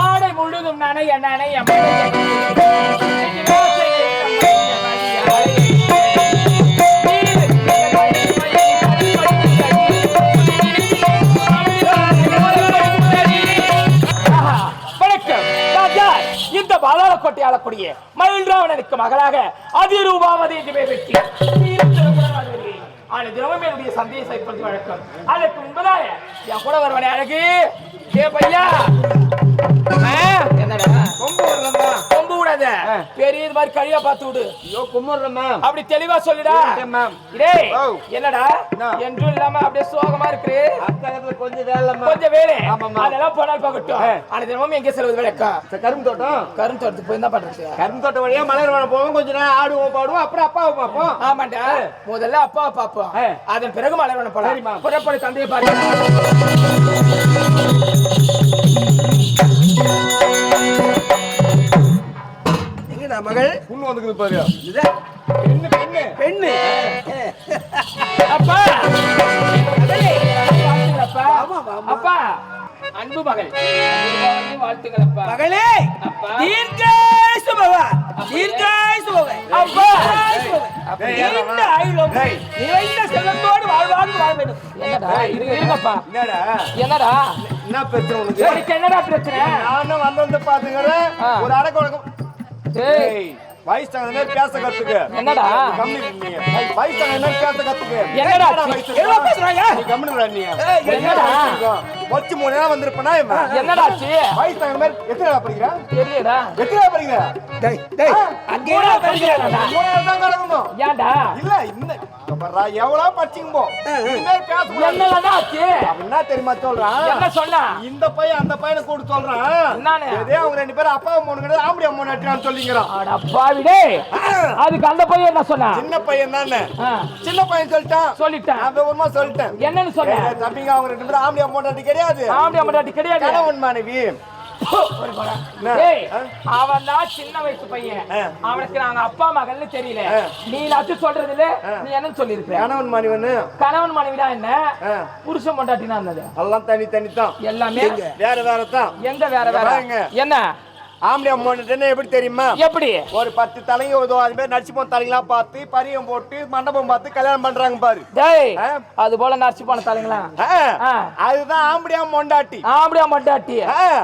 ஆடை முழுதும் நனைய இந்த ஆளக்கூடிய மயில்ராவணனுக்கு மகளாக அதிரூபாவதி என்று பெற்றி ஆன தினமும் என்னுடைய சந்தேக இப்பொழுது வழக்கம். அதற்கு முன்பதாக என் கூட வருவனே அழகு ஏ பையா? ஆ, என்னடா? கொம்பு வரலம்மா. கொம்பு விடாத பெரிய இது மாதிரி கழியா பார்த்து விடு. ஐயோ கும்பிடுறேம்மா அப்படி தெளிவா சொல்லுடா. மேம். டேய். என்னடா? என்ன? என்றும் இல்லாம அப்படியே சோகமா இருக்கு கொஞ்சம் வேலைம்மா கொஞ்சம் வேலை. அதெல்லாம் போனால் போகட்டும். ஆ. ஆனா தினமும் எங்க செல்வது இந்த கரும்பு தோட்டம். கரும்பு தோட்டத்துக்கு போய் என்ன பண்றது கரும்பு தோட்டம் வழியா மலர் போவோம். கொஞ்ச நேரம் ஆடுவோம் பாடுவோம். அப்புறம் அப்பாவை பார்ப்போம். ஆமாண்டா. முதல்ல அப்பாவை பாப்போம் ஆ. அதன் பிறகு மலர் போலாம். சரிம்மா. புறப்படு தந்தையை பாரு மகள். புண்ணு வந்துக்குது பாரு இது. பெண்ணு பெண்ணு. பெண்ணு. அப்பா. அப்பா ஆமா, ஆமா. அப்பா. அன்பு மகள். வாழ்த்துங்கள் அப்பா. மகளே அப்பா. தீர்க்காய் சுபவ தீர்க்காய் சுபவ அப்பா. நீண்ட ஆயுளும். நிறைந்த செல்வத்தோடு வாழ்வாங்க வாழ வேண்டும். என்னடா என்னடா? என்னடா? என்ன பிரச்சனை உனக்கு? உனக்கு என்னடா பிரச்சனை? நானும் வந்து வந்து பாத்துக்கிறேன். ஒரு அடக்க உடக்கம் டேய் டேய் வயசு மாதிரி பேச கத்துக்க. என்னடா? கம்மி வயசு மாதிரி பேச கத்துக்க. என்னடா என்ன பேசுறாங்க ஏய், என்னடா? வச்சு மூணு நேரம் வந்திருப்பனா இவன்? என்னடாச்சு வயசு தகுந்த மாதிரி எத்தனை படிக்கிற? தெரியலடா. எத்தனை படிக்கிற? டேய் டேய் அங்கே மூணா நேரம் தான் கிடக்கணும் ஏன்டா? இல்ல இந்த எவ்வளவு படிச்சுங்க போ இனிமேல் என்னடா ஆச்சு? என்ன தெரியுமா சொல்றான் என்ன சொன்னா? இந்த பையன் அந்த பையனை கூட சொல்றான் என்னானு? இதே அவங்க ரெண்டு பேரும் அப்பா மூணு கிடையாது ஆம்படி அம்மா நட்டுறான்னு சொல்லிங்கிறான் அட அதுக்கு அந்த பையன் என்ன சொன்னா? சின்ன பையன் தானே. சின்ன பையன் சொல்லிட்டான். சொல்லிட்டேன். நான் விவரமா சொல்லிட்டேன். என்னன்னு சொன்ன? ஏய், தம்பிங்க அவங்க ரெண்டு பேரும் ஆம்படி அம்மா நட்டு கிடையாது. ஆம்படி அம்மடாட்டி கிடையாது. கணவன் மனைவி. என்ன? அவன் தான் சின்ன வயசு பையன். அவனுக்கு நாங்க அப்பா மகள்னு தெரியல. நீ எல்லாத்தையும் சொல்றது இல்ல நீ என்னன்னு சொல்லிருக்க கணவன் மனைவிடா என்ன. புருஷன் பொண்டாட்டினா இருந்தது எல்லாம் தனி தனி தான் எல்லாமே வேற வேற தான் எங்க வேற வேற. என்ன? ஆம்படி அம்மா நட்டுன்னு எப்படி தெரியுமா எப்படி ஒரு பத்து தலைங்க உதவும் அது மாதிரி நடிச்சு போன தலைங்களாம் பார்த்து பரியம் போட்டு மண்டபம் பார்த்து கல்யாணம் பண்றாங்க பாரு டேய்? அது போல நடிச்சு போன தலைங்களா. அதுதான் ஆம்படியா மொண்டாட்டி ஆம்படியா.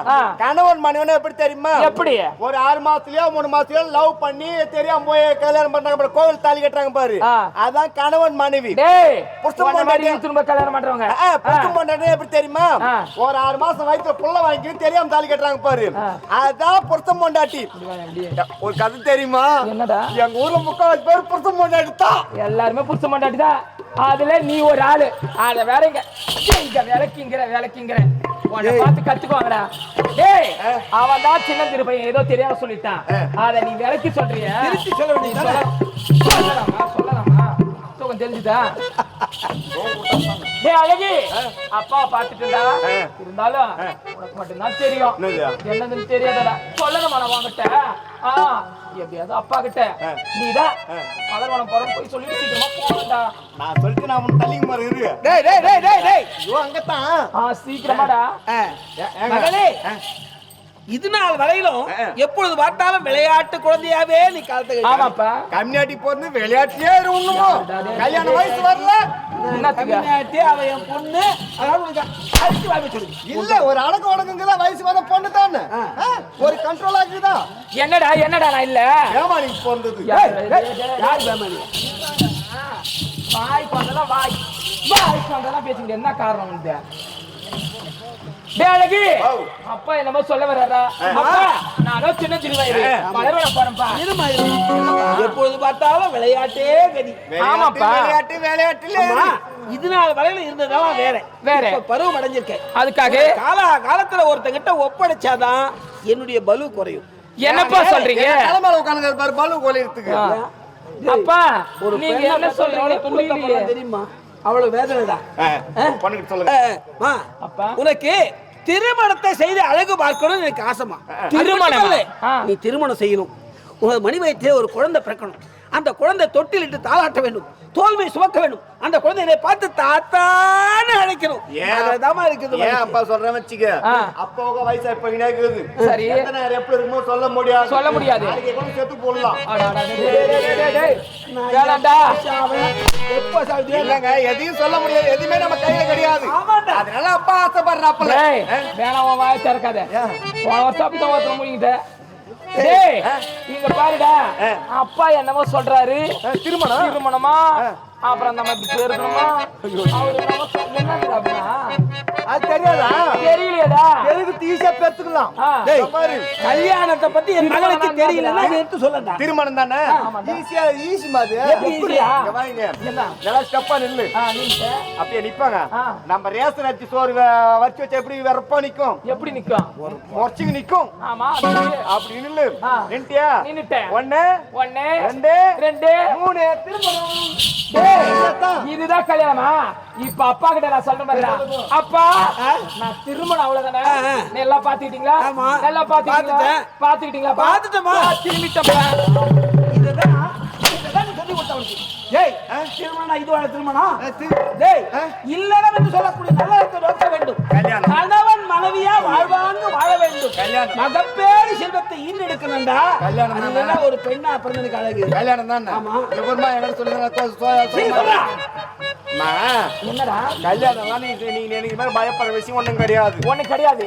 ஆ. கணவன் மனைவன் எப்படி தெரியுமா எப்படி ஒரு ஆறு மாசத்துலயோ மூணு மாசத்துலயோ லவ் பண்ணி தெரியாம போய் கல்யாணம் பண்றாங்க பாரு, கோவில் தாலி கட்டுறாங்க பாரு. அதான் கணவன் மனைவி டேய் பொண்டாட்டி. திரும்ப கல்யாணம் பண்றவங்க ஆ, புருஷன் பொண்டாட்டி எப்படி தெரியுமா. ஒரு ஆறு மாசம் வயித்துல புள்ள வாங்கி தெரியாம தாலி கட்டுறாங்க பாரு. அதான் புருஷன் பொண்டாட்டி. ஒரு கதை தெரியுமா? என்னடா? எங்க ஊர்ல முக்கால் பேர் புருஷன் பொண்டாட்டி தான். எல்லாருமே புருஷ மாட்டாட்டி தான். அதுல நீ ஒரு ஆளு. அத வேற இங்க இங்க விளக்கிங்கிற விளக்கிங்கிற உன்னை பார்த்து கத்துக்குவாங்கடா. டேய் அவன் தான் சின்ன திருப்பையன் ஏதோ தெரியாம சொல்லிட்டான். அத நீ விளக்கி சொல்றிய? சொல்லலாமா சொல்லலாமா. தூக்கம் தெரிஞ்சுதா? டேய் அழகி அப்பா பாத்துட்டுடா இருந்தாலும் உனக்கு மட்டும்தான் தெரியும். என்னது? என்னதுன்னு தெரியாதடா. சொல்லணுமா நான் வாங்கிட்ட. எப்படியாவது அப்பா கிட்ட. நீதான் மலர்வனம் போறோம் போய் சொல்லிட்டு சீக்கிரமா போகணும்டா நான் சொல்லிட்டு நான் உன் தள்ளிங்க மாதிரி இரு. டேய் டேய் டேய் டேய் அங்கத்தான். ஆ சீக்கிரமாடா. மகளே. இது நாள் வரையிலும். எப்பொழுது பார்த்தாலும் விளையாட்டு குழந்தையாவே நீ காலத்தை கழிக்கிறாய். ஆமாப்பா கம்யூனிட்டி போறது விளையாட்டுலயே இருந்துமோ கல்யாண வயசு வரல கம்மியாட்டி அவ என் பொண்ணு அடிச்சு வாங்கி சொல்லு இல்ல ஒரு அடக்க உடங்குங்கதான் வயசு வந்த பொண்ணு தானே ஒரு கண்ட்ரோல் என்னடா என்னடா நான் இல்ல ஏமா நீ பிறந்தது யார் வாய் பந்தலாம் வாய் வாய் பந்தலாம் பேசிக்கிட்டு என்ன காரணம் டேய் அழகி. அப்பா என்னமோ சொல்ல வர்றாரா? அப்பா நானும் சின்ன திருவாயிரு மலர்வனம் போறேன்ப்பா. இருமா. எப்பொழுது பார்த்தாலும் விளையாட்டே கதி. ஆமாப்பா. விளையாட்டு விளையாட்டுல ஆமா. இது நாள் வரையில இருந்ததெல்லாம் வேற. வேற. பருவம் அடைஞ்சிருக்கேன். அதுக்காக? காலா காலத்துல ஒருத்தங்கிட்ட ஒப்படைச்சாதான் என்னுடைய பலு குறையும். என்னப்பா சொல்றீங்க? தலைமையில உட்காந்து பாரு பாலு கோலிறதுக்கு ஆ. அப்பா ஒரு நீங்க என்ன சொல்றீங்க? புரியலையே. போறா தெரியுமா? அவ்வளவு மா, அப்பா. உனக்கு திருமணத்தை செய்து அழகு பார்க்கணும்னு எனக்கு ஆசைமா திருமணமா? நீ திருமணம் செய்யணும். உனது மணி வயிற்றிலே ஒரு குழந்தை பிறக்கணும். அந்த குழந்தை தொட்டிலிட்டு தாளாட்ட வேண்டும் தோல்மை சுமக்க வேண்டும் அந்த குழந்தையை பார்த்து தாத்தான்னு அழைக்கணும்? அதுலதாம்மா இருக்குது ஏன். அப்பா சொல்றேன் வச்சுக்க ஆ. அப்பாவுக்கு வயசு இப்ப இருக்குது சரி. நேரம் எப்படி இருக்குமோ சொல்ல முடியாது சொல்ல முடியாது. செத்து போடலாம் எப்ப? இல்லங்க எதையும் சொல்ல முடியாது எதுவுமே நம்ம கையில கிடையாது. அதனால அப்பா ஆசைப்படுறாப்பல வேணாம் வாயை திறக்காத போன வருஷம் அப்படிதான் ஒருத்தர் முடிக்கிட்ட இங்க பாருடா. அப்பா என்னமோ சொல்றாரு. திருமணம்? திருமணமா? அப்புறம் நம்ம இப்படி பேருக்கணுமா அது தெரியாதா? தெரியலையேடா. எதுக்கு ஈஸியா பெத்துக்கலாம்? பாரு கல்யாணத்தை பத்தி என் மகளுக்கு திருமணம் தெரியலன்னா எடுத்து சொல்லண்டா திருமணம் தானே. ஈஸியா ஈஸி மாதிரி எப்படியா? வாங்க. நல்லா ஸ்டெப்பா நில்லு. அப்படியே நிப்பாங்க. நம்ம ரேஷன் அரிசி சோறு வச்சு வச்சா எப்படி வெறப்பா நிக்கும்? எப்படி நிக்கும்? முறைச்சுக்கு நிக்கும். ஆமா அப்படி. நில்லு. நின்ட்டியா? நின்னுட்டேன். ஒண்ணு ஒண்ணு ரெண்டு ரெண்டு மூணு திருமணம் இதுதான் கல்யாணமா இப்ப அப்பா கிட்ட நான் சொல்ற மாதிரி அப்பா நான் திருமணம் அவ்வளவுதானே ஆ, ஆ. நீ எல்லாம் பாத்துக்கிட்டீங்களா. எல்லாம் பாத்துக்கிட்டீங்களா. பாத்துக்கிட்டீங்களா பாத்துட்டேம்மா. திரும்பிட்டப்பா இதுதான் ஏய்? திருமணம் இதுவான திருமணம் ஆ? இல்லறம் என்று சொல்லக்கூடிய நோக்க வேண்டும் கல்யாணம். கணவன் மனைவியா வாழ்வாங்க வாழ வேண்டும் கல்யாணம். மகப்பேறு செல்வத்தை ஈண்டெடுக்கணும்டா கல்யாணம் ஒரு பெண்ணா பிறந்ததுக்கு அழகு? கல்யாணம் தானே ஆமா. இவருமா என்ன சொல்லுங்க கல்யாணம் பயப்படுற விஷயம் ஒண்ணும் கிடையாது. ஒண்ணு கிடையாது.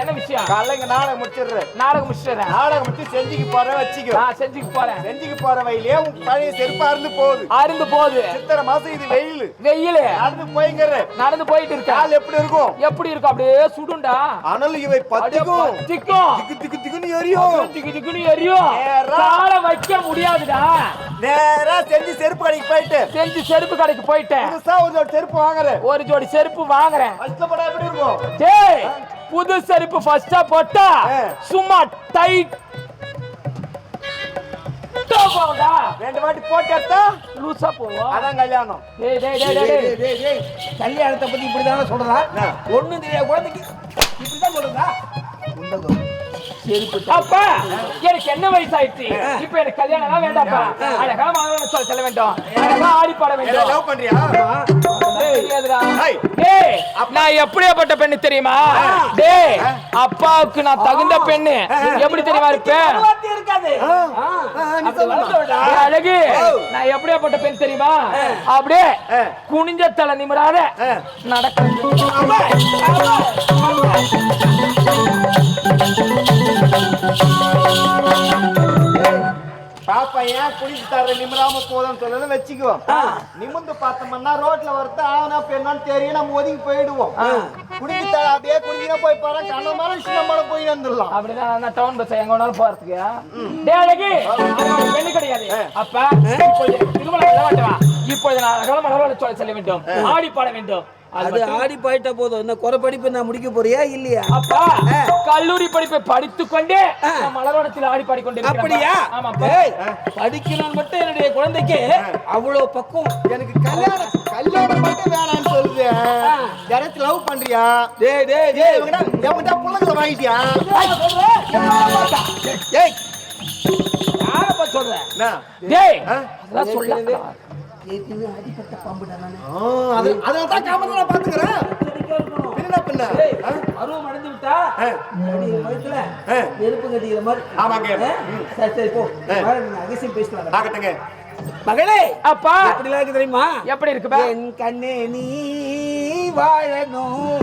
என்ன விஷயம்? காலைல இங்க நாடகம் முடிச்சிடுறேன். நாடகம் முடிச்சிடுறேன். நாடகம் முடிச்சு செஞ்சுக்கு போற வச்சுக்கோ. செஞ்சுக்கு போறேன். செஞ்சுக்கு போற வயலே உன் பழைய செருப்பு போகுது. அருந்து போகுது. சித்திரை மாசம் இது வெயில். வெயிலு. நடந்து போய்ங்கிற நடந்து போயிட்டு இருக்க கால் எப்படி இருக்கும்? எப்படி இருக்கும்? அப்படியே சுடுண்டா அனல் இவை பத்திக்கும். பத்திக்கும். திக்கு திக்கு திக்குன்னு எரியும். திக்கு திக்குன்னு எரியும். நேரா. கால வைக்க முடியாதுடா. நேரா செஞ்சு செருப்பு கடைக்கு போயிட்டு. செஞ்சு செருப்பு கடைக்கு போயிட்டேன். புதுசா ஒரு ஜோடி செருப்பு வாங்குறேன். ஒரு ஜோடி செருப்பு வாங்குறேன். கஷ்டப்பட எப்படி இருக்கும்? டேய் புது செருப்பு ஃபர்ஸ்டா போட்டா ஆ. சும்மா டைட் போகும்டா ரெண்டு வாட்டி போட்டு எடுத்தா லூசா போவோம் அதான் கல்யாணம். டேய் டேய் டேய் டேய் டேய். கல்யாணத்தை பத்தி இப்படிதானே சொல்றா? என்ன? ஒண்ணும் தெரியாத. குழந்தைக்கு இப்படிதான் சொல்றா அப்பா எனக்கு என்ன வயசாயிடுச்சு? இப்ப எனக்கு கல்யாணம் தான் வேண்டாப்பா அழகா மகன் சொல்ல செல்ல வேண்டும். அழகா ஆடி பாட வேண்டும். லவ் பண்றியா? நான் எப்படியாப்பட்ட பெண்ணு தெரியுமா? டேய் அப்பாவுக்கு நான் தகுந்த பெண்ணு. எப்படி தெரியுமா இருப்பேன் அழகு நான் எப்படியாப்பட்ட பெண் தெரியுமா? அப்படியே குனிஞ்ச தலை நிமிராத நடக்கிறது ஏன் தர நிமிராம போதும்னு சொல்லணும் வச்சுக்குவோம். நிமிந்து பார்த்தோம்னா ரோட்ல ஒருத்த ஆனா பெண்ணான்னு தெரியும் நம்ம ஒதுங்கி போயிடுவோம். தர அப்படியே குடிச்சுனா போய் பாரு கண்ண மரம் சின்ன மரம் போய் வந்துடலாம். அப்படிதான் டவுன் பஸ் எங்க வேணாலும் போறதுக்கு? ஒரு பெண்ணு கிடையாது. அப்ப இப்பொழுது திருமணம் நான் அகல மலர்வள சோழ செல்ல வேண்டும். ஆடி பாட வேண்டும். அது ஆடி போயிட்ட போதும். என்ன குறை படிப்பு நான் முடிக்க போறியா இல்லையா? அப்பா கல்லூரி படிப்பை படித்துக் கொண்டே நான் மலர்வனத்தில் ஆடி பாடிக்கொண்டிருக்கிறேன். அப்படியா? படிக்கணும் மட்டும் என்னுடைய குழந்தைக்கு அவ்வளவு பக்குவம். எனக்கு கல்யாணம் கல்யாணம் மட்டும் வேணாம்னு சொல்லுது. யாராச்சும் லவ் பண்றியா? டேய் டேய் டேய். எவன்டா புள்ளங்களை வாங்கிட்டியா? ஏய் யாரப்பா சொல்ற? டேய்? அதெல்லாம் சொல்ல. ஏற்கனவே அடிப்பட்ட அதனால தான் காமத்தை நான் பாத்துக்கிறேன் எச்சரிக்கையா இருக்கணும். என்ன பண்ண ஏய், பருவம் அடைந்து விட்டா? ஆ. நெருப்பு கட்டிக்கிற மாதிரி. ஆமாங்க. சரி சரி போ. அகசியம் பேசிட்டு ஆகட்டுங்க மகளே அப்பா! எப்படிலாம் இருக்கு தெரியுமா? எப்படி இருக்கு பா? என் கண்ணே நீ வாழணும்.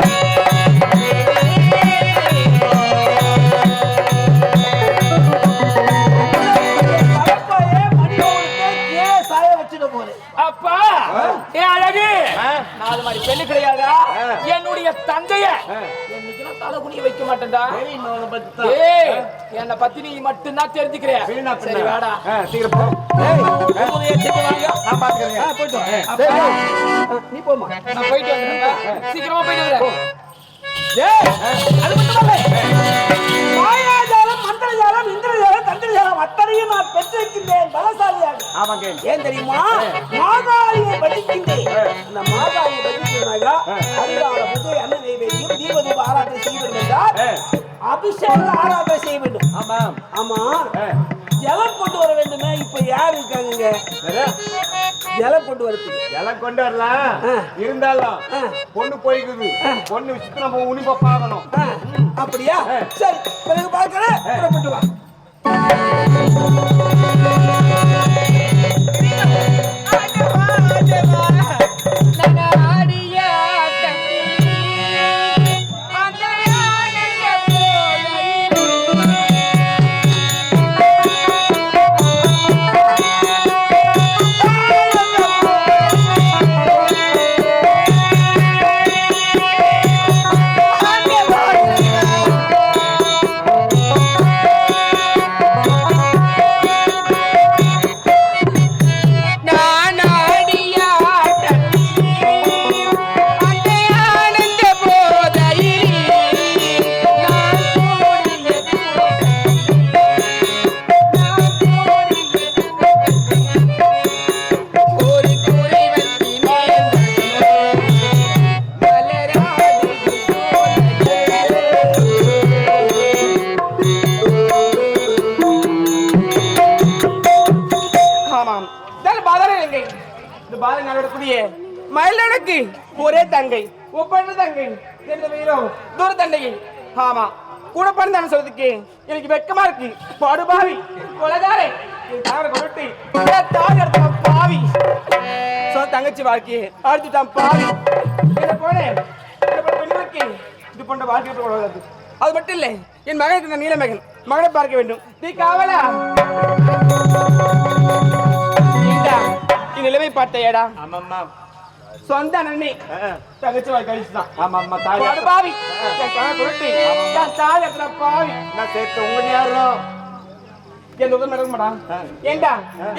ஏ அழகு! அது மாதிரி பெண்ணு கிடையாதா? என்னுடைய தங்கைய என்னைக்கு நான் தலை குனிய வைக்க மாட்டேன்டா? ஏய் என்னை பத்தி நீ மட்டும்தான் தெரிஞ்சுக்கிற சரி வாடா. சீக்கிரம் போ. நீ போமா நான் போயிட்டு வந்துடுறேன் சீக்கிரமா போயிட்டு வந்துடுறேன் ஏய், அது மந்திரஜாலம், இந்திரஜாலம், தந்திரஜாலம் அத்தனையும் நான் பெற்றிருக்கின்றேன் பலசாலியாக. ஆமாங்க ஏன் தெரியுமா? மாகாளியை படிக்கின்றேன் இந்த மாகாளியை படிக்கிறனாக்கா அதிகால புது அன்ன நைவேத்தியம் தீபதூப ஆராதனை செய்ய வேண்டும் என்றால் அபிஷேக ஆராதனை செய்ய வேண்டும். ஆமா. ஆமா ஜலம் கொண்டு வர வேண்டுமே இப்ப யார் இருக்காங்க இலை கொண்டு வரதுக்கு எல்லாம் கொண்டு வரலாம். இருந்தாலும். பொண்ணு போய்க்குது. பொண்ணு விஷயத்துல நம்ம உனிப்பா பார்க்கணும் அப்படியா? சரி. பிறகு பார்க்கிறேன். புறப்பட்டு வா. மயிலனுக்கு ஒரே தங்கை ஒப்பந்த தங்கை எந்த வீரம் தூர தண்டையை. ஆமா கூட பிறந்தான்னு சொல்றதுக்கு? எனக்கு வெக்கமா இருக்கு. படுபாவி கொலகாரை பாவி. சொந்த தங்கச்சி வாழ்க்கையை. அழுத்துட்டான் பாவி. போனேன் இது போன்ற வாழ்க்கை எப்படி அது மட்டும் இல்லை என் மகனுக்கு நீலமகன் மகனை பார்க்க வேண்டும். நீ காவலா? நீ நிலைமை பார்த்தையடா? ஆமாம்மா. சொந்த நன்னி ஆ, தங்கச்சி வாழ்க்கை கழிச்சுதான் ஆமாம்மா தாய் பாடு பாவி. என் என் தாய் எத்தனை பாவி. நான் சேர்த்து உங்க நேரம் எந்த ஊர்ல நடக்க மாட்டா ஏண்டா?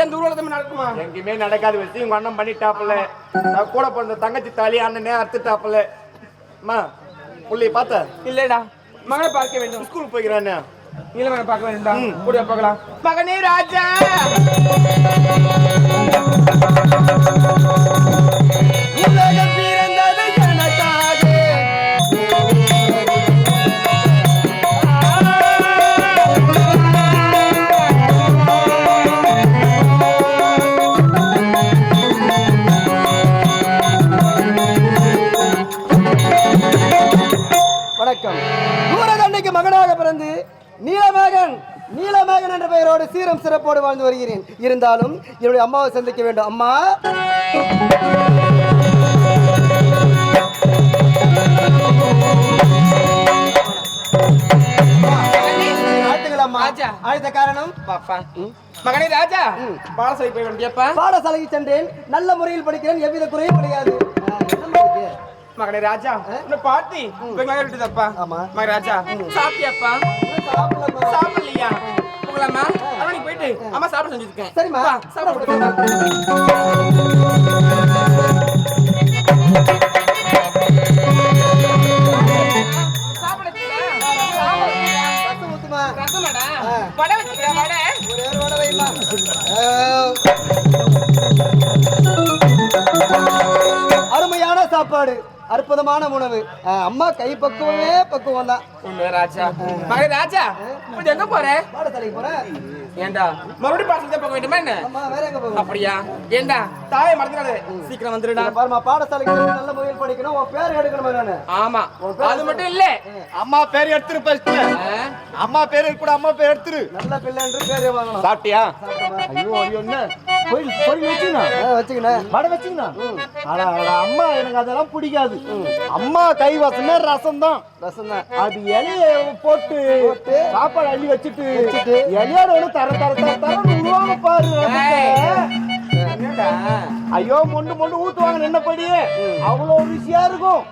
எந்த ஊர்ல நடக்குமா? எங்கேயுமே நடக்காத வச்சு உங்க அண்ணன் பண்ணிட்டாப்புல. நான் கூட பிறந்த தங்கச்சி தாலி அண்ணனே அறுத்துட்டாப்புல. அம்மா புள்ளைய பார்த்த? இல்லடா. மகனை பார்க்க வேண்டும். ஸ்கூலுக்கு போய்க்கிறானே? நீலமகனை பார்க்க வேண்டாம். கூட பார்க்கலாம். மகனே ராஜா! உலகம் பிறந்தது எனக்காக. வணக்கம். தூரதண்டைக்கு மகனாக பிறந்து நீலமேகன் நீலமேகன் என்ற பெயரோடு சீரம் சிறப்போடு வாழ்ந்து வருகிறேன். இருந்தாலும் என்னுடைய அம்மாவை சந்திக்க வேண்டும். அம்மா. அழைத்த காரணம்? பாப்பா. மகனே ராஜா. பாடசாலை போய் வேண்டியப்பா பாடசாலைக்கு சென்றேன். நல்ல முறையில் படிக்கிறேன். எவ்வித குறையும் கிடையாது? மகனே ராஜா உன்னை பாட்டி வெங்காயம் விட்டுதப்பா ஆமா. மகனே ராஜா சாப்பிட்டியாப்பா. சாப்பிடலையா? போகலாமா அண்ணா போயிட்டு அம்மா சாப்பிட செஞ்சிருக்கேன் சரிம்மா. சாப்பிட. அற்புதமான உணவு. அம்மா கை பக்குவமே பக்குவம் தான். உண்மை ராஜா. மகனே ராஜா இப்ப எங்க போற? பாடசாலைக்கு போறேன் ஏண்டா மறுபடியும் பாடசாலை தான் போக வேண்டுமா என்ன? அம்மா வேற எங்க போகணும் அப்படியா? ஏண்டா தாயை மறந்துடாத. சீக்கிரம் வந்துடுடா. பாரும்மா பாடசாலைக்கு நல்ல முறையில் படிக்கணும். உன் பேர் எடுக்கணுமா நானு ஆமா. அது மட்டும் இல்ல. அம்மா பேர் எடுத்துரு ஃபர்ஸ்ட்? அம்மா பேர் கூட அம்மா பேர் எடுத்துரு. நல்ல பிள்ளை என்று பேர் வாங்கணும். சாப்பிட்டியா? ஐயோ ஐயோ என்ன? வச்சுனா ஆ, வச்சுக்கினேன் வடை வச்சுங்கண்ணா அட அம்மா எனக்கு அதெல்லாம் பிடிக்காது. அம்மா கை வாசமே ரசம் தான் ரசம் தான் அது இலைய போட்டு சாப்பாடு அள்ளி வச்சுட்டு வச்சுட்டு, இலையோட தர தர தர தர விடுவாங்க பாரு ஐயோ மொண்டு மொண்டு ஊத்துவாங்க நின்னபடியே அவ்வளவு ருசியா இருக்கும்.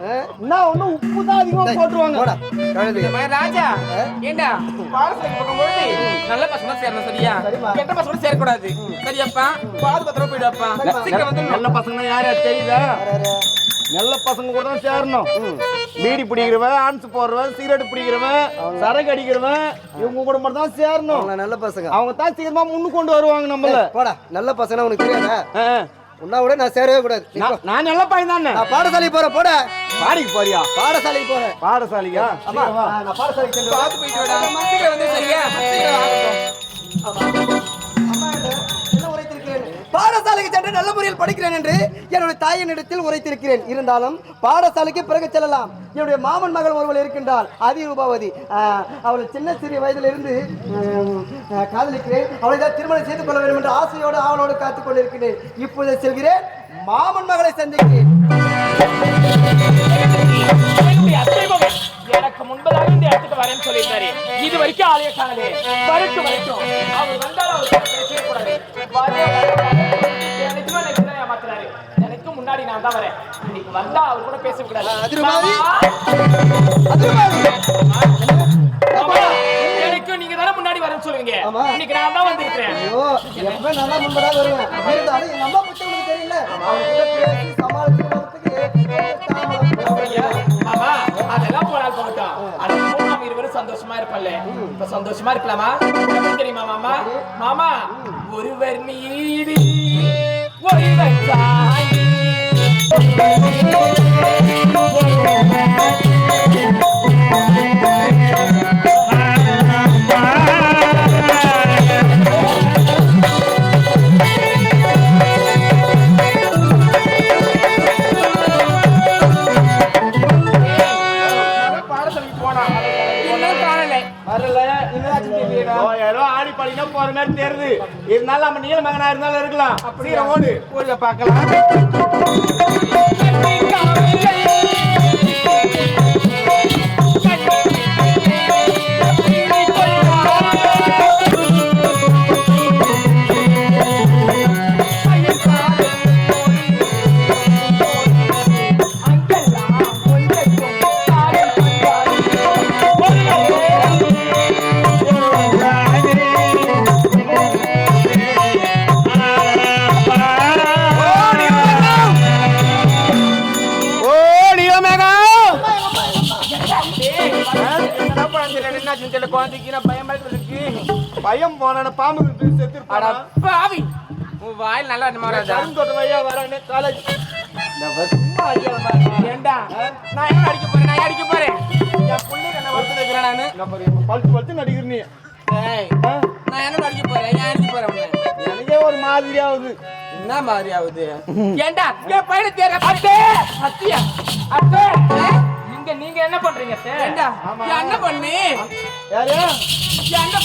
என்ன ஒண்ணு உப்பு தான் அதிகமா போட்டுருவாங்க. போடா கழுது மகன் ராஜா ஏண்டா? போகும்போது நல்ல பசங்க சேரணும் சரியா. கெட்ட பசங்க சேரக்கூடாது. சரியாப்பா? பாது பத்திரம் போயிடுவாப்பா சீக்கிரம் வந்து நல்ல பசங்க யார் யார் தெரியுதா? நல்ல பசங்க கூட தான் சேரணும். பீடி பிடிக்கிறவன் ஆன்ஸ் போடுறவன் சிகரெட் பிடிக்கிறவன் சரக்கு அடிக்கிறவன் இவங்க கூட மட்டும் தான் சேரணும். நல்ல பசங்க. அவங்க தான் சீக்கிரமா முன்னு கொண்டு வருவாங்க நம்மள. போடா நல்ல பசங்க உனக்கு தெரியாதா. உன்னா விட நான் சேரவே கூடாது. நான் நான் நல்ல பையன் தானே? நான் பாடசாலைக்கு போறேன் போட. பாடிக்கு போறியா? பாடசாலைக்கு போறேன். பாடசாலியா அம்மா சீக்கிரம் வா. ஆ, நான் பாடசாலைக்கு பார்த்து போயிட்டு வந்து சரியா? நல்ல முறையில் படிக்கிறேன் என்று என்னுடைய தாயினிடத்தில் உரைத்திருக்கிறேன். இருந்தாலும் பாடசாலைக்கு பிறகு செல்லலாம். என்னுடைய மாமன் மகள் ஒருவள் இருக்கின்றாள் ஆதி ரூபாவதி ஆஹ், அவளை சின்ன சிறிய வயதிலிருந்து காதலிக்கிறேன். அவளை தான் திருமணம் செய்து கொள்ள வேண்டும் என்ற ஆசையோடு அவளோடு காத்துக் கொண்டிருக்கிறேன். இப்பொழுது செல்கிறேன் மாமன் மகளை சந்திக்கிறேன். எனக்கு முன்பதாக இந்த இடத்துக்கு வரேன்னு சொல்லியிருந்தாரு. இது வரைக்கும் ஆலய காணலே. வரட்டும் வரட்டும் அவர் வந்தால் அவர் பேசக்கூடாது நான் தான் வரேன். இன்னைக்கு வந்தா அவர் கூட பேசக்கூடாது. அதிருமாதி. மாமா, அதிருமாதி. மாமா, எனக்கு நீங்க தானே முன்னாடி வரேன்னு சொல்லுவீங்க. இன்னைக்கு நான் தான் வந்திருக்கிறேன். ஐயோ எப்ப நல்லா முன்பதாக வருவேன். இருந்தாலும் எங்க அம்மா பத்தி உங்களுக்கு தெரியல. அதெல்லாம் போனால் நாம இருவரும் சந்தோஷமா இருப்பல்ல இப்ப சந்தோஷமா இருக்கலாமா? தெரியுமா மாமா? மாமா ஒருவர் மீது ஒருவர் Thank you. இருந்தாலும் நம்ம நீல மகனா இருந்தாலும் இருக்கலாம். அப்படியே ஓடு. ஊர்ல பார்க்கலாம். பயம் போன பாம்பு செத்து பாவி. உன் வாயில் நல்லா வரானே காலேஜ் ஏண்டா? நான் என்ன அடிக்க போறேன்? நான் அடிக்க போறேன்? என் புள்ளைங்க என்ன வளர்த்து வைக்கிறேன் நானு. பழுத்து பழுத்து நடிக்கிற நீ. நான் என்ன அடிக்க போறேன்? ஏன் அடிக்க போறேன்? எனக்கே ஒரு மாதிரி ஆகுது. என்ன மாதிரி ஆகுது? ஏண்டா? என் பையனை தேட அத்தே! அத்தியா? அத்தே! இங்க நீங்க என்ன பண்றீங்க ஏண்டா? என்ன பண்ணி? யாரு? என்ன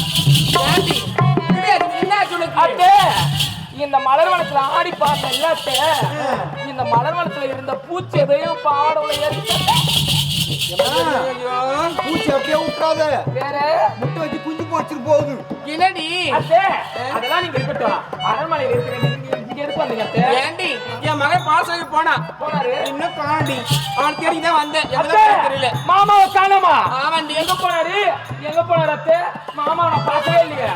ஏண்டி? என்ன சொல்லுங்க அத்தே இந்த மலர் வனத்துல ஆடி அத்தே இந்த மலர் வனத்துல இருந்த பூச்சி எதையும் பாடல பூச்சி அப்படியே விட்டுறாத வேற முட்டை வச்சு குஞ்சு போச்சுட்டு போகுது என்னடி? அதெல்லாம் நீங்க இருக்கட்டும் அரண்மனையில இருக்கிற ஏண்டி? என் மகன் பாசம் போனா. போனாரு இன்னும் காண்டி அவன் தேடி தான் வந்தேன். தெரியல. மாமாவை காணோமா? ஆமாண்டி. எங்க போனாரு? எங்க போனாரு அத்தை? மாமா நான் பார்க்கவே இல்லையா.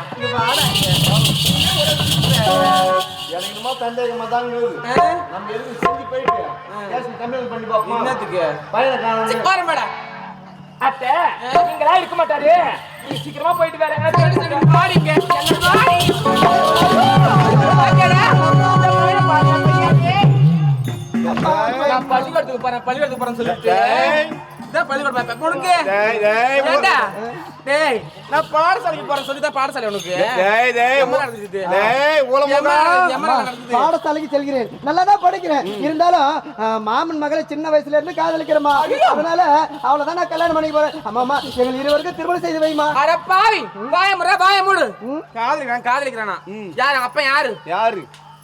எனக்கு என்னமோ சந்தேகமா தான் இருக்குது நம்ம எதுக்கு செஞ்சு போயிட்டு? கேஸ் கம்மியாக பண்ணி பார்ப்போம்? என்னத்துக்கு? பையனை காணும் பாருங்கடா அத்தை நீங்களா இருக்க மாட்டாரு. நீ சீக்கிரமா போயிட்டு வேற எங்கேயாவது நான் பள்ளிக்கூடத்துக்கு போறேன் பள்ளிக்கூடத்துக்கு போறேன் சொல்லிட்டு. பள்ளிக்கூடம் பார்ப்பேன். டேய் டேய் நான் பாடசாலைக்கு போறேன் சொல்லி தான் பாடசாலை உனக்கு? டேய் பாடசாலைக்கு செல்கிறேன். நல்லா தான் படிக்கிறேன் இருந்தாலும் மாமன் மகளை சின்ன வயசுல இருந்து காதலிக்கிறேமா அதனால அவளை தான் நான் கல்யாணம் பண்ணிக்க போறேன். ஆமாமா எங்கள் இருவருக்கும் திருமணம் செய்து வைமா அட பாவி! வாய முறை வாய மூடு. காதலிக்கிறான் காதலிக்கிறானா? யாரு? அப்ப யாரு? யாரு?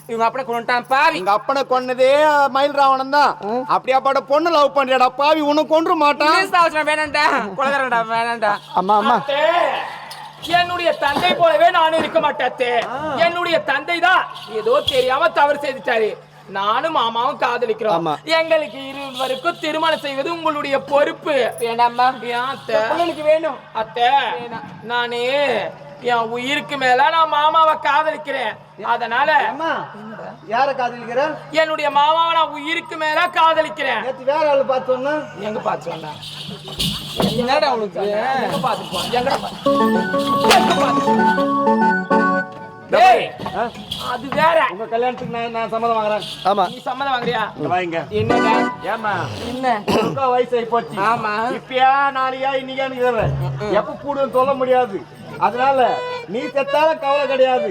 இவங்க அப்பனை கொண்டுட்டான் பாவி. எங்க அப்பனை கொன்னதே மயில் ராவணன் தான். அப்படியாப்பட்ட பொண்ணு லவ் பண்றியாடா? பாவி உனக்கு கொன்று மாட்டான். வேணாம்டா கொலகாரடா வேணாம்டா அம்மா அம்மா. அத்தை, என்னுடைய தந்தை போலவே நானும் இருக்க மாட்டேன் அத்தை. என்னுடைய தந்தை தான் ஏதோ தெரியாம தவறு செய்துட்டாரு. நானும் மாமாவும் காதலிக்கிறோம். எங்களுக்கு இருவருக்கும் திருமணம் செய்வது உங்களுடைய பொறுப்பு. அத்தை? எனக்கு வேணும். அத்தை நானே என் உயிருக்கு மேல நான் மாமாவை காதலிக்கிறேன். அதனால யார காதலிக்கிற? என்னுடைய மாமாவை நான் உயிருக்கு மேல காதலிக்கிறேன். நேத்து வேற ஆளு பார்த்தோன்னா எங்க பார்த்து என்னடா உனக்கு? எங்க பார்த்து போ எங்கடா பார்த்து? எங்க பார்த்து டேய். அது வேற. உங்க கல்யாணத்துக்கு நான் நான் சம்மதம் வாங்குறேன். ஆமா. நீ சம்மதம் வாங்குறியா? வாங்க. என்னடா ஏமா என்ன? உனக்கு வயசு போச்சு. ஆமா. இப்பயா நாளையா இன்னைக்கான்னு எப்ப கூடுன்னு சொல்ல முடியாது. அதனால நீ செத்தாலும் கவலை கிடையாது.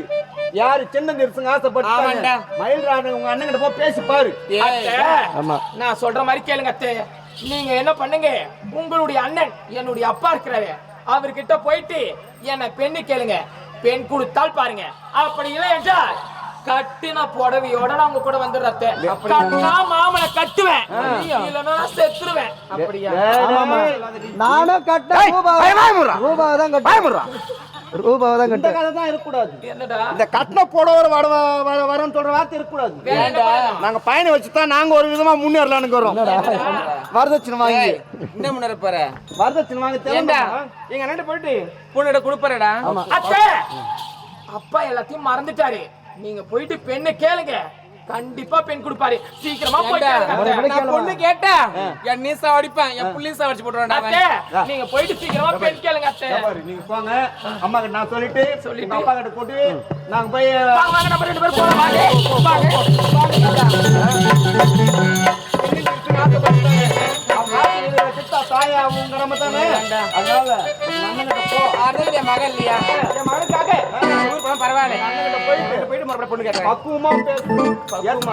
யாரு சின்ன நிறுசுங்க ஆசைப்பட்டாங்க? ஆமாண்டா. மயில் ராணி உங்க அண்ணன் கிட்ட போய் பேசி பாரு. அத்தை, நான் சொல்ற மாதிரி கேளுங்க அத்தை. நீங்க என்ன பண்ணுங்க? உங்களுடைய அண்ணன் என்னுடைய அப்பா இருக்கிறாரு. அவர்கிட்ட போயிட்டு என்ன பெண்ணு கேளுங்க. பெண் கொடுத்தால் பாருங்க. அப்படி இல்லை என்றால் கட்டின புடவையோட நான் உங்க கூட வந்துடுறேன் கட்டினா மாமனை கட்டுவேன். இல்லைன்னா நான் செத்துருவேன் அப்படியா? நானும் கட்ட ரூபாவை தான் கட்டுறேன் ரூபாவை தான் கதை தான் இருக்கக்கூடாது. என்னடா? இந்த கட்டின போடவர் வட வர வரன்னு சொல்ற வார்த்தை இருக்கக்கூடாது? நாங்க பயணம் வச்சு தான் நாங்க ஒரு விதமா முன்னேறலான்னு வரோம் வரதட்சணை வாங்கி. என்ன முன்ன இருப்பாரு வரதட்சணை வாங்க ஏண்டா? தேவை எங்க அண்ணன் போயிட்டு. பொண்ணோட கொடுப்பாருடா அத்தை! அப்பா எல்லாத்தையும் மறந்துட்டாரு. நீங்க போயிட்டு பெண்ணை கேளுங்க. கண்டிப்பா பெண் கொடுப்பாரு சீக்கிரமா போய் கேளுங்க அத்தை. நான் பொண்ணு கேட்டா என் நீசா அடிப்பேன் என் புள்ளிசா அடிச்சு போட்டுருவேன் அத்தை நீங்க போயிட்டு சீக்கிரமா பெண் கேளுங்க அத்தை நீங்க போங்க அம்மா கிட்ட நான் சொல்லிட்டு சொல்லிட்டு. அப்பா கிட்ட கூட்டி நாங்க போய் வாங்க வாங்க நம்ம ரெண்டு பேரும் போலாம் வாங்க வாங்க சித்தா தாயா உங்க நம்ம தானே அதனால என் மகன் இல்லையா? என் மகனுக்காக. பரவாயில்ல.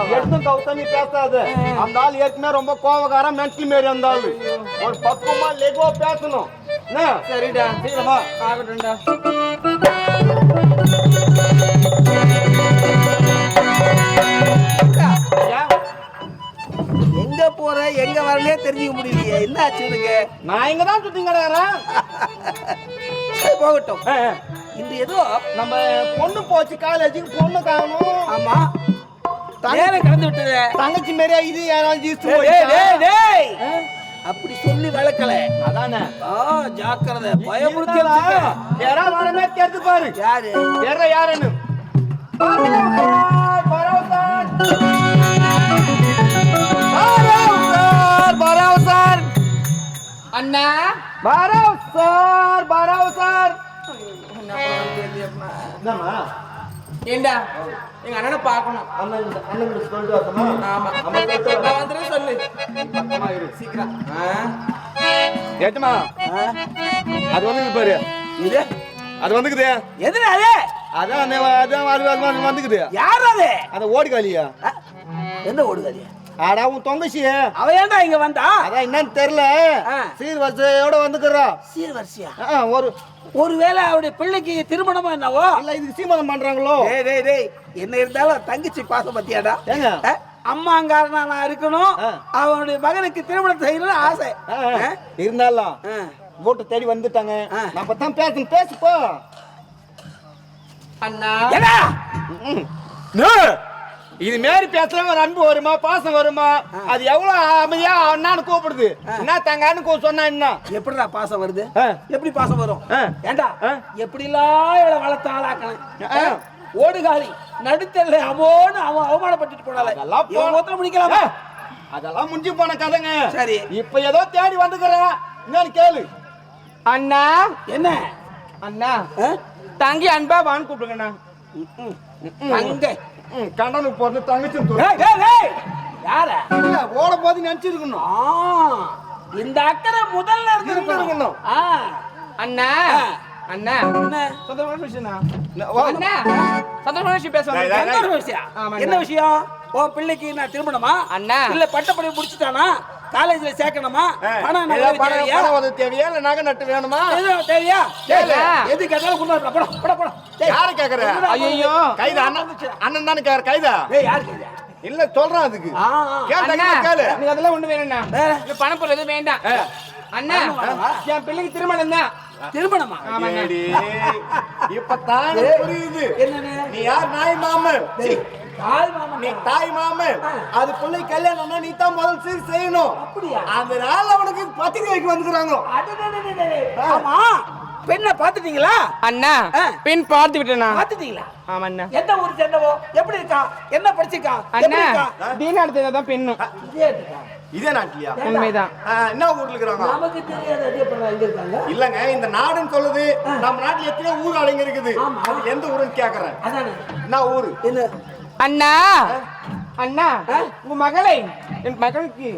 எடுத்தும் கவுத்த நீ பேசாத. அந்த ஆள் ஏற்கனவே ரொம்ப கோவக்காரன் மென்டல் மாரி அந்த ஆளு. ஒரு பக்குவமா லெகோ பேசணும். சரிடா. சீக்கிரமா. ஆகட்டும்டா. போற எங்க வரனே தெரிஞ்சுக்க முடியலையே. என்ன ஆச்சு நான் இங்க தான் சுத்தி கிடக்குறேன். சரி, போகட்டும். இந்த ஏதோ நம்ம பொண்ணு போச்சு காலேஜுக்கு பொண்ணு காணும். ஆமா. நேரம் கடந்து விட்டது. தங்கச்சி மாரியா இது? யாராவது. அப்படி சொல்லி வளர்க்கல. அதானே. ஆ ஜாக்கிரதை. பயமுறுத்தி. யாரா வரமே தெரிஞ்சு பாரு. யாரு? தெரியல யாருன்னு? சார் அண்ணா. பராவ் சார் பராவ் சார். என்னம்மா? ஏண்டா? எங்க அண்ணனை பார்க்கணும். அண்ணன் சொல்லிட்டு ஆமா. அம்மா வந்துட்டு சொல்லு. பத்திரமா இரு. சீக்கிரம். ஏட்டுமா அது வந்து பாரு. இது? அது வந்துக்குது. எதுல அது? அதான் அதான் அது அது வந்து- வந்துக்குது. யார் அது? அந்த ஓடிக்காலியா ஆ, எந்த ஓடுகாதி ஆடா உன் தொங்கச்சி. அவ ஏன்டா இங்க வந்தா? அதான் என்னன்னு தெரியல. ஆ. சீர் வரிசையோட வந்துக்கிறா. சீர்வரிசையா? ஆ, ஒரு ஒருவேளை அவருடைய பிள்ளைக்கு திருமணமா என்னவோ? இல்ல இதுக்கு சீமதம் பண்றாங்களோ? டேய் டேய் டேய் என்ன இருந்தாலும் தங்கச்சி பாசம் பத்தியாடா. ஏங்க? ஆ, அம்மாங்காரனா நான் இருக்கணும். அவனுடைய மகனுக்கு திருமணம் செய்யணும்னு ஆசை. இருந்தாலும் ஆ. வீட்டை தேடி வந்துட்டாங்க. ஆ. நம்ம தான் பேசணும் பேசுப்போ அண்ணா. ஏடா இது மாரி பேசலாம் ஒரு அன்பு வருமா பாசம் வருமா? அது எவ்வளவு அமைதியா அண்ணான்னு கூப்பிடுது. என்ன தங்கான்னு கூ- சொன்னா என்ன? எப்படிடா பாசம் வருது? ஆ. எப்படி பாசம் வரும்? ஆ. ஏண்டா? ஆ. எப்படிலாம் இவளை வளர்த்த ஆளாக்கணும்? ஆ. ஓடுகாலி நடுத்தல்ல அவோன்னு அவன் அவமானப்பட்டுட்டு போனால. மொத்தம் முடிக்கலாமா? அதெல்லாம் முடிஞ்சு போன கதைங்க. சரி. இப்ப ஏதோ தேடி வந்துக்கிறா. என்னன்னு கேளு. அண்ணா. என்ன? அண்ணா. ஆ? தங்கி அன்பா வான்னு கூப்பிடுங்கண்ணா. அங்க ம், கண்டனுக்கு போறது தங்கச்சி தூரம். டேய், டேய், டேய். யார? இல்ல, ஓட போது நினைச்சிருக்கணும். ஆ, இந்த அக்கறை முதல்ல இருந்திருக்கணும். அண்ணா. அண்ணா. என்ன சந்தோஷமான விஷயம் பேசுவாங்க என்ன விஷயம் ஆமாண்ணா. என்ன விஷயம்? உன் பிள்ளைக்கு நான் திருமணமா? அண்ணா. இல்ல பட்டப்படி முடிச்சுட்டானா? காலேஜ்ல சேர்க்கணுமா? பணம் பணம் தேவையா? பணம் தேவையா? இல்ல நகை நட்டு வேணுமா? தேவையா. எது கேட்டாலும் கொண்டு வரலாம். போடா போடா போடா. டேய், யாரு கேக்குற? ஐயோ கைதா அண்ணன் அண்ணன் தானே கேக்குற கைதா? யாரு கேக்குறா? இல்ல சொல்றான் அதுக்கு. ஆ. கேளு. அதெல்லாம் ஒண்ணு வேணும்ண்ணா வேற? இந்த பணப்பொருள் எதுவும் வேண்டாம். அண்ணா பணம்? என் பிள்ளைக்கு திருமணம் தான். திருமணமா? ஏடி, இப்பதான் புரியுது. நீ யார் நாய் மாமன்? நீ தாய் மாமன். அது பிள்ளை கல்யாணம்னா நீ தான் முதல் சீர் செய்யணும். நாள்ல அவனுக்கு பத்திரிக்கை வைக்க வந்துக்கிறாங்க. ஆமா. பெண்ணை பாத்துட்டீங்களா அண்ணா. பின் பார்த்து விட்டேண்ணா பாத்துட்டீங்களா ஆமாண்ணா. எந்த ஊர் சேர்ந்தவோ? எப்படி இருக்கா? என்ன படிச்சிருக்கா? அண்ணா இருக்கா? தீன அடுத்ததான் பெண்ணும் இதே இருக்கா? இதே நாட்டிலியா? உண்மைதான். என்ன ஊர்ல இருக்கிறாங்க? நமக்கு தெரியாத அது எப்படி எங்க இருக்காங்க. இல்லங்க இந்த நாடுன்னு சொல்லுது. நம்ம நாட்டுல எத்தனையோ ஊர் அடங்கி இருக்குது ஆமா. அது எந்த ஊருன்னு கேக்குறேன். என்ன ஊரு? என்ன? அண்ணா. அண்ணா உங்க மகளை என் மகளுக்கு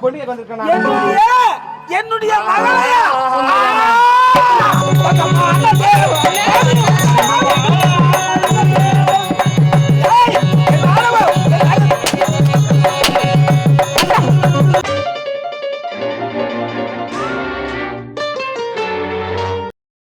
கொண்டு வந்திருக்கேன் என்னுடைய என்னுடைய மகளையா?